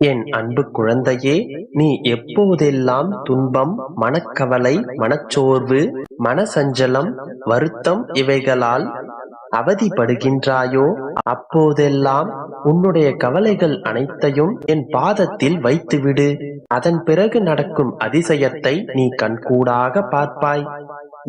என் அன்பு குழந்தையே நீ எப்போதெல்லாம் துன்பம் மனக்கவலை மனச்சோர்வு மனசஞ்சலம் வருத்தம் இவைகளால் அவதிப்படுகின்றாயோ அப்போதெல்லாம் உன்னுடைய கவலைகள் அனைத்தையும் என் பாதத்தில் வைத்துவிடு. அதன் பிறகு நடக்கும் அதிசயத்தை நீ கண்கூடாக பார்ப்பாய்.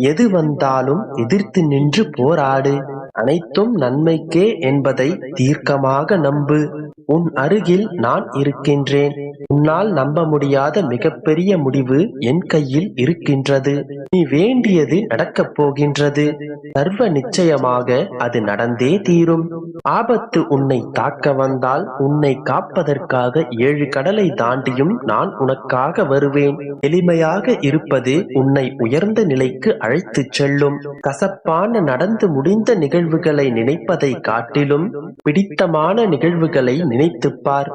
எது வந்தாலும் எதிர்த்து நின்று போராடு. அனைத்தும் நன்மைக்கே என்பதை தீர்க்கமாக நம்பு. உன் அருகில் நான் இருக்கின்றேன். உன்னால் நம்ப முடியாத மிகப்பெரிய முடிவு என் கையில் இருக்கின்றது. நீ வேண்டியது நடக்கப் போகின்றது. சர்வ நிச்சயமாக அது நடந்தே தீரும். ஆபத்து உன்னை தாக்க வந்தால் உன்னை காப்பதற்காக ஏழு கடலை தாண்டியும் நான் உனக்காக வருவேன். எளிமையாக இருப்பது உன்னை உயர்ந்த நிலைக்கு அழைத்துச் செல்லும். கசப்பான நடந்து முடிந்த நிகழ்வுகளை நினைப்பதை காட்டிலும் பிடித்தமான நிகழ்வுகளை நினைத்துப்பார்.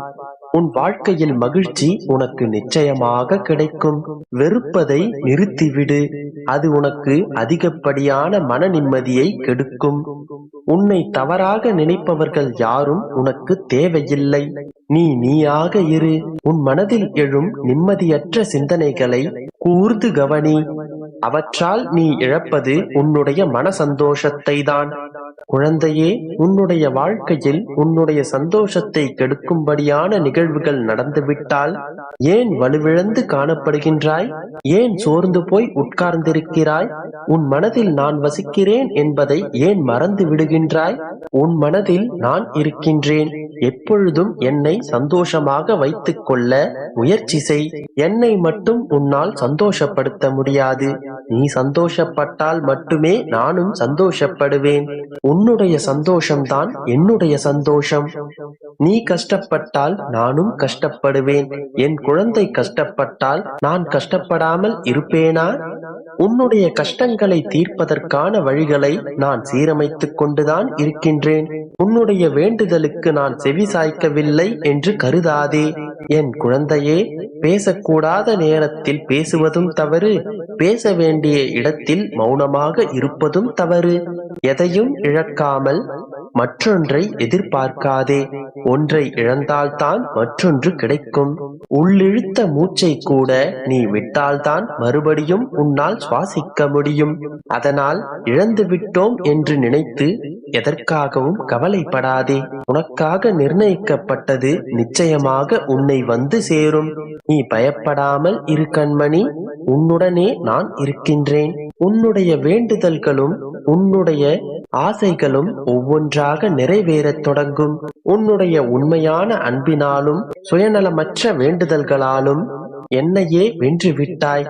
உன் வாழ்க்கையில் மகிழ்ச்சி உனக்கு நிச்சயமாக கிடைக்கும். வெறுப்பதை நிறுத்திவிடு. அது உனக்கு அதிகப்படியான மன நிம்மதியை கெடுக்கும். உன்னை தவறாக நினைப்பவர்கள் யாரும் உனக்கு தேவையில்லை. நீ நீயாக இரு. உன் மனதில் எழும் நிம்மதியற்ற சிந்தனைகளை கூர்ந்து கவனி. அவற்றால் நீ இழப்பது உன்னுடைய மன சந்தோஷத்தை தான் குழந்தையே உன்னுடைய வாழ்க்கையில் உன்னுடைய சந்தோஷத்தை கெடுக்கும்படியான நிகழ்வுகள் நடந்துவிட்டால் ஏன் வலுவிழந்து காணப்படுகின்றாய்? ஏன் சோர்ந்து போய் உட்கார்ந்திருக்கிறாய்? உன் மனதில் நான் வசிக்கிறேன் என்பதை ஏன் மறந்து விடுகின்றாய்? உன் மனதில் நான் இருக்கின்றேன். எப்பொழுதும் என்னை சந்தோஷமாக வைத்துக் கொள்ள முயற்சி செய். என்னை மட்டும் உன்னால் சந்தோஷப்படுத்த முடியாது. நீ சந்தோஷப்பட்டால் மட்டுமே நானும் சந்தோஷப்படுவேன். உன்னுடைய சந்தோஷம்தான் என்னுடைய சந்தோஷம். நீ கஷ்டப்பட்டால் நானும் கஷ்டப்படுவேன். என் குழந்தை கஷ்டப்பட்டால் நான் கஷ்டப்படாமல் இருப்பேனா? உன்னுடைய கஷ்டங்களை தீர்ப்பதற்கான வழிகளை நான் சீரமைத்துக் கொண்டுதான் இருக்கின்றேன். உன்னுடைய வேண்டுதலுக்கு நான் செவி சாய்க்கவில்லை என்று கருதாதே. என் குழந்தையே பேசக்கூடாத நேரத்தில் பேசுவதும் தவறு. பேச வேண்டிய இடத்தில் மௌனமாக இருப்பதும் தவறு. எதையும் இழக்காமல் மற்றொன்றை எதிர்பார்க்காதே. ஒன்றை இழந்தால்தான் மற்றொன்று கிடைக்கும். உள்ளிழுத்த மூச்சை கூட நீ விட்டால்தான் மறுபடியும் உன்னால் சுவாசிக்க முடியும். அதனால் இழந்து விட்டோம் என்று நினைத்து எதற்காகவும் கவலைப்படாதே. உனக்காக நிர்ணயிக்கப்பட்டது நிச்சயமாக உன்னை வந்து சேரும். நீ பயப்படாமல் இரு கண்மணி. உன்னுடனே நான் இருக்கின்றேன். உன்னுடைய வேண்டுதல்களும் உன்னுடைய ஆசைகளும் ஒவ்வொன்றாக நிறைவேறத் தொடங்கும். உன்னுடைய உண்மையான அன்பினாலும் சுயநலமற்ற வேண்டுதல்களாலும் என்னையே வென்று விட்டாய்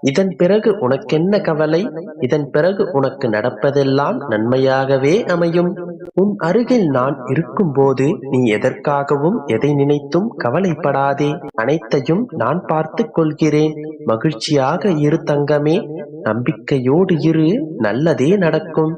இதன் பிறகு உனக்கென்ன கவலை? இதன் பிறகு உனக்கு நடப்பதெல்லாம் நன்மையாகவே அமையும். உன் அருகில் நான் இருக்கும்போது நீ எதற்காகவும் எதை நினைத்தும் கவலைப்படாதே. அனைத்தையும் நான் பார்த்துக் கொள்கிறேன். மகிழ்ச்சியாக இரு தங்கமே. நம்பிக்கையோடு இரு. நல்லதே நடக்கும்.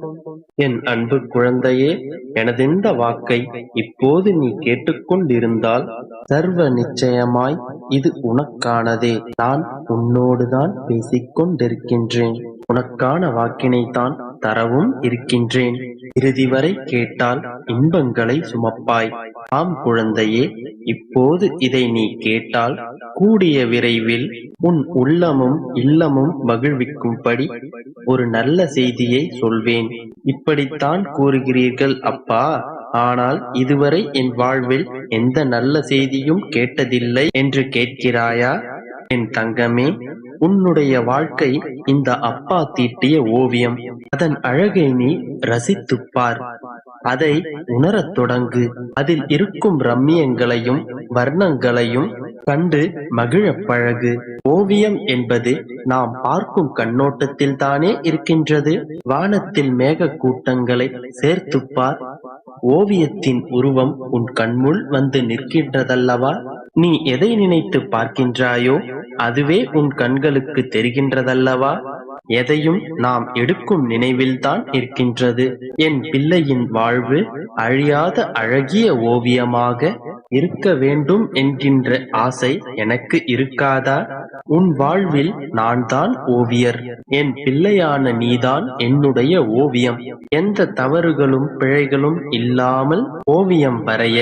என் அன்பு குழந்தையே எனதிந்த வாக்கை இப்போது நீ கேட்டுக்கொண்டிருந்தால் சர்வ நிச்சயமாய் இது உனக்கானதே. நான் உன்னோடுதான் பேசிக்கொண்டிருக்கின்றேன். உனக்கான உனக்கான வாக்கினைத்தான் தரவும் இருக்கின்றேன். இறுதி வரை கேட்டால் இன்பங்களை சுமப்பாய். ஆம் குழந்தையே இப்போது இதை நீ கேட்டால் கூடிய விரைவில் உன் உள்ளமும் இல்லமும் மகிழ்விக்கும்படி ஒரு நல்ல செய்தியை சொல்வேன். இப்படித்தான் கூறுகிறீர்கள் அப்பா. ஆனால் இதுவரை என் வாழ்வில் எந்த நல்ல செய்தியும் கேட்டதில்லை என்று கேட்கிறாயா? என் தங்கமே உன்னுடைய வாழ்க்கை இந்த அப்பா தீட்டிய ஓவியம். அதன் அழகை நீ ரசித்துப் பார். அதை உணரத் தொடங்கு. அதில் இருக்கும் ரம்மியங்களையும் வர்ணங்களையும் கண்டு மகிழப் பழகு. ஓவியம் என்பது நாம் பார்க்கும் கண்ணோட்டத்தில் தானே இருக்கின்றது. வானத்தில் மேக கூட்டங்களை சேர்த்துப்பார் ஓவியத்தின் உருவம் உன் கண்முள் வந்து நிற்கின்றதல்லவா? நீ எதை நினைத்து பார்க்கின்றாயோ அதுவே உன் கண்களுக்கு தெரிகின்றதல்லவா? எதையும் நாம் எடுக்கும் நினைவில்தான் இருக்கின்றது. என் பிள்ளையின் வாழ்வு அழியாத அழகிய ஓவியமாக இருக்க வேண்டும் என்கின்ற ஆசை எனக்கு இருக்காதா? உன் வாழ்வில் நான் தான் ஓவியர். என் பிள்ளையான நீதான் என்னுடைய ஓவியம். எந்த தவறுகளும் பிழைகளும் இல்லாமல் ஓவியம் வரைய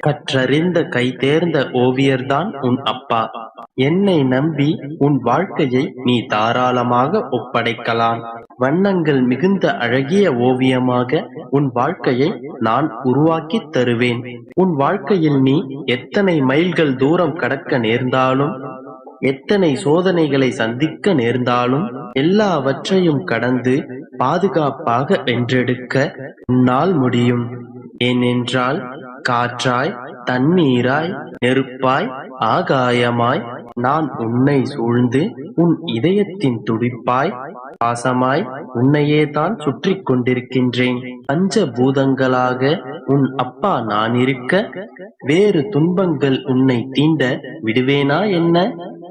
கற்றறிந்த கைதேர்ந்த ஓவியர்தான் உன் அப்பா. என்னை நம்பி உன் வாழ்க்கையை நீ தாராளமாக ஒப்படைக்கலாம். வண்ணங்கள் மிகுந்த அழகிய ஓவியமாக உன் வாழ்க்கையை நான் உருவாக்கித் தருவேன். உன் வாழ்க்கையில் நீ எத்தனை மைல்கள் தூரம் கடக்க நேர்ந்தாலும் எத்தனை சோதனைகளை சந்திக்க நேர்ந்தாலும் எல்லாவற்றையும் கடந்து பாதுகாப்பாக வென்றெடுக்க உன்னால் முடியும். ஏனென்றால் காற்றாய் தண்ணீராய் நெருப்பாய் ஆகாயமாய் நான் உன்னை சூழ்ந்து உன் இதயத்தின் துடிப்பாய் பாசமாய் உன்னையே தான் சுற்றி கொண்டிருக்கின்றேன். பஞ்ச பூதங்களாக உன் அப்பா நான் இருக்க வேறு துன்பங்கள் உன்னை தீண்ட விடுவேனா என்ன?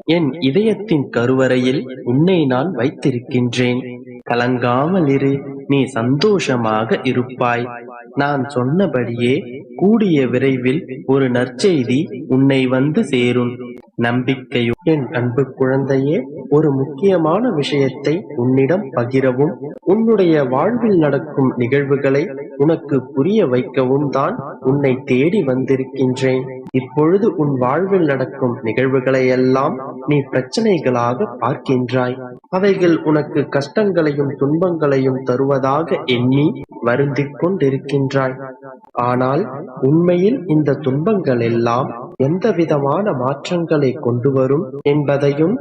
என் இதயத்தின் கருவறையில் உன்னை நான் வைத்திருக்கின்றேன். கலங்காமல் இரு நீ சந்தோஷமாக இருப்பாய். நான் சொன்னபடியே கூடிய விரைவில் ஒரு நற்செய்தி உன்னை வந்து சேரும். நம்பிக்கையும் என் அன்பு குழந்தையே ஒரு முக்கியமான விஷயத்தை உன்னிடம் பகிரவும். உன்னுடைய வாழ்வில் நடக்கும் நிகழ்வுகளை உனக்கு புரிய வைக்கவும் தான் உன்னை தேடி வந்திருக்கின்றேன். இப்பொழுது உன் வாழ்வில் நடக்கும் நிகழ்வுகளை எல்லாம் நீ பிரச்சனைகளாக பார்க்கின்றாய். அவைகள் உனக்கு கஷ்டங்களையும் துன்பங்களையும் தருவதாக எண்ணி வருந்திக் கொண்டிருக்கின்றாய். ஆனால் உண்மையில் இந்த துன்பங்கள் எல்லாம் எந்த விதமான மாற்றங்களை கொண்டு வரும் என்பதையும்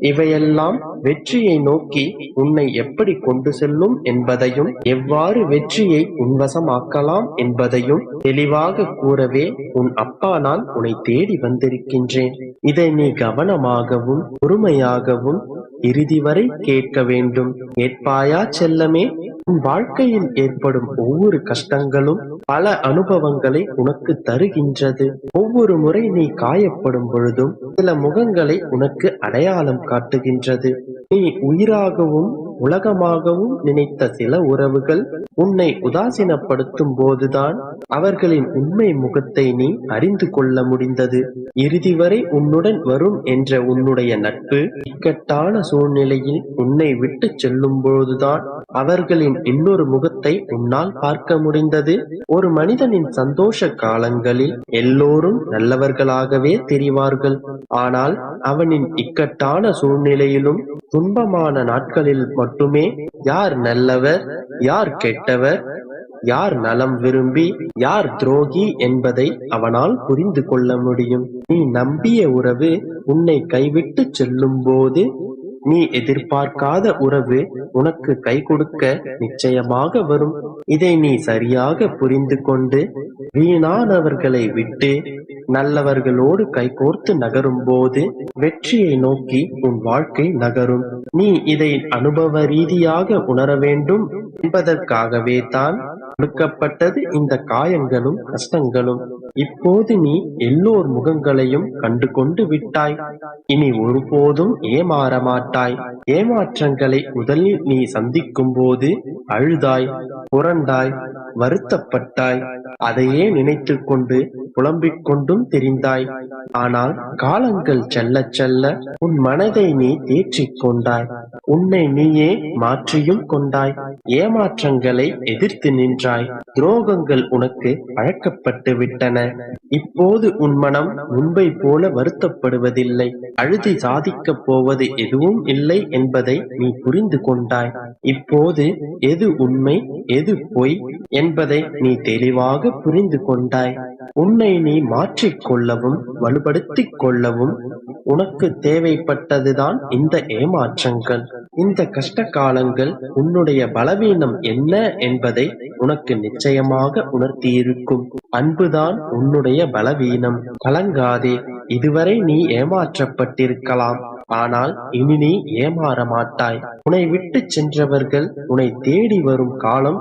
இவையெல்லாம் வெற்றியை நோக்கி உன்னை எப்படி கொண்டு செல்லும் என்பதையும் எவ்வாறு வெற்றியை உன்வசமாக்கலாம் என்பதையும் தெளிவாக கூறவே உன் அப்பா நான் உன்னை தேடி வந்திருக்கின்றேன். இதை நீ கவனமாகவும் பொறுமையாகவும் இறுதி வரை கேட்க வேண்டும். கேட்பாயா செல்லமே வாழ்க்கையில் ஏற்படும் ஒவ்வொரு கஷ்டங்களும் பல அனுபவங்களை உனக்கு தருகின்றது. ஒவ்வொரு முறை நீ காயப்படும் பொழுதும் சில முகங்களை உனக்கு அடையாளம் காட்டுகின்றது. நீ உயிராகவும் உலகமாகவும் நினைத்த சில உறவுகள் உன்னை உதாசீனப்படுத்தும் போதுதான் அவர்களின் உண்மை முகத்தை நீ அறிந்து கொள்ள முடிந்தது. இறுதி வரை உன்னுடன் வரும் என்ற உன்னுடைய நட்பு இக்கட்டான சூழ்நிலையில் உன்னை விட்டு செல்லும் போதுதான் அவர்களின் இன்னொரு முகத்தை உன்னால் பார்க்க முடிந்தது. ஒரு மனிதனின் சந்தோஷ காலங்களில் எல்லோரும் நல்லவர்களாகவே தெரிவார்கள். ஆனால் அவனின் இக்கட்டான சூழ்நிலையிலும் துன்பமான நாட்களில் மட்டுமே யார் நல்லவர் யார் கெட்டவர் யார் நலம் விரும்பி யார் துரோகி என்பதை அவனால் புரிந்து கொள்ள முடியும். நீ நம்பிய உறவு உன்னை கைவிட்டு செல்லும் போது நீ எதிர்பார்க்காத உறவு உனக்கு கை கொடுக்க நிச்சயமாக வரும். இதை நீ சரியாக புரிந்து கொண்டு வீணானவர்களை விட்டு நல்லவர்களோடு கைகோர்த்து நகரும் போது வெற்றியை நோக்கி உன் வாழ்க்கை நகரும். நீ இதை அனுபவ ரீதியாக உணர வேண்டும் என்பதற்காகவே தான் கொடுக்கப்பட்டது இந்த காயங்களும் கஷ்டங்களும். இப்போது நீ எல்லோர் முகங்களையும் கண்டு கொண்டு விட்டாய். இனி ஒருபோதும் ஏமாற மாட்டாய். ஏமாற்றங்களை முதலில் நீ சந்திக்கும் போது அழுதாய் புரண்டாய் வருத்தப்பட்டாய். அதையே நினைத்து கொண்டு புலம்பிக் கொண்டும் தெரிந்தாய். ஆனால் காலங்கள் செல்ல செல்ல உன் மனதை நீ தேற்றிக் கொண்டாய். உன்னை நீயே மாற்றியும் கொண்டாய். ஏமாற்றங்களை எதிர்த்து நின்றாய். துரோகங்கள் உனக்கு பழக்கப்பட்டு விட்டன. இப்போது உன் மனம் முன்பை போல வருத்தப்படுவதில்லை. அழுதி சாதிக்கப் போவது எதுவும் இல்லை என்பதை நீ புரிந்து கொண்டாய். இப்போது எது உண்மை எது பொய் என்பதை நீ தெளிவாக புரிந்து கொண்டாய். உன்னை நீ மாற்றிக் கொள்ளவும் வலுப்படுத்திக் கொள்ளவும் உனக்கு தேவைப்பட்டதுதான் இந்த ஏமாற்றங்கள். இந்த கஷ்ட காலங்கள் உன்னுடைய பலவீனம் என்ன என்பதை உனக்கு நிச்சயமாக உணர்த்தியிருக்கும். அன்புதான் உன்னுடைய பலவீனம். கலங்காதே இதுவரை நீ ஏமாற்றப்பட்டிருக்கலாம். ஆனால் இனி நீ ஏமாற மாட்டாய் உன்னை விட்டு சென்றவர்கள் உன்னை தேடி வரும் காலம்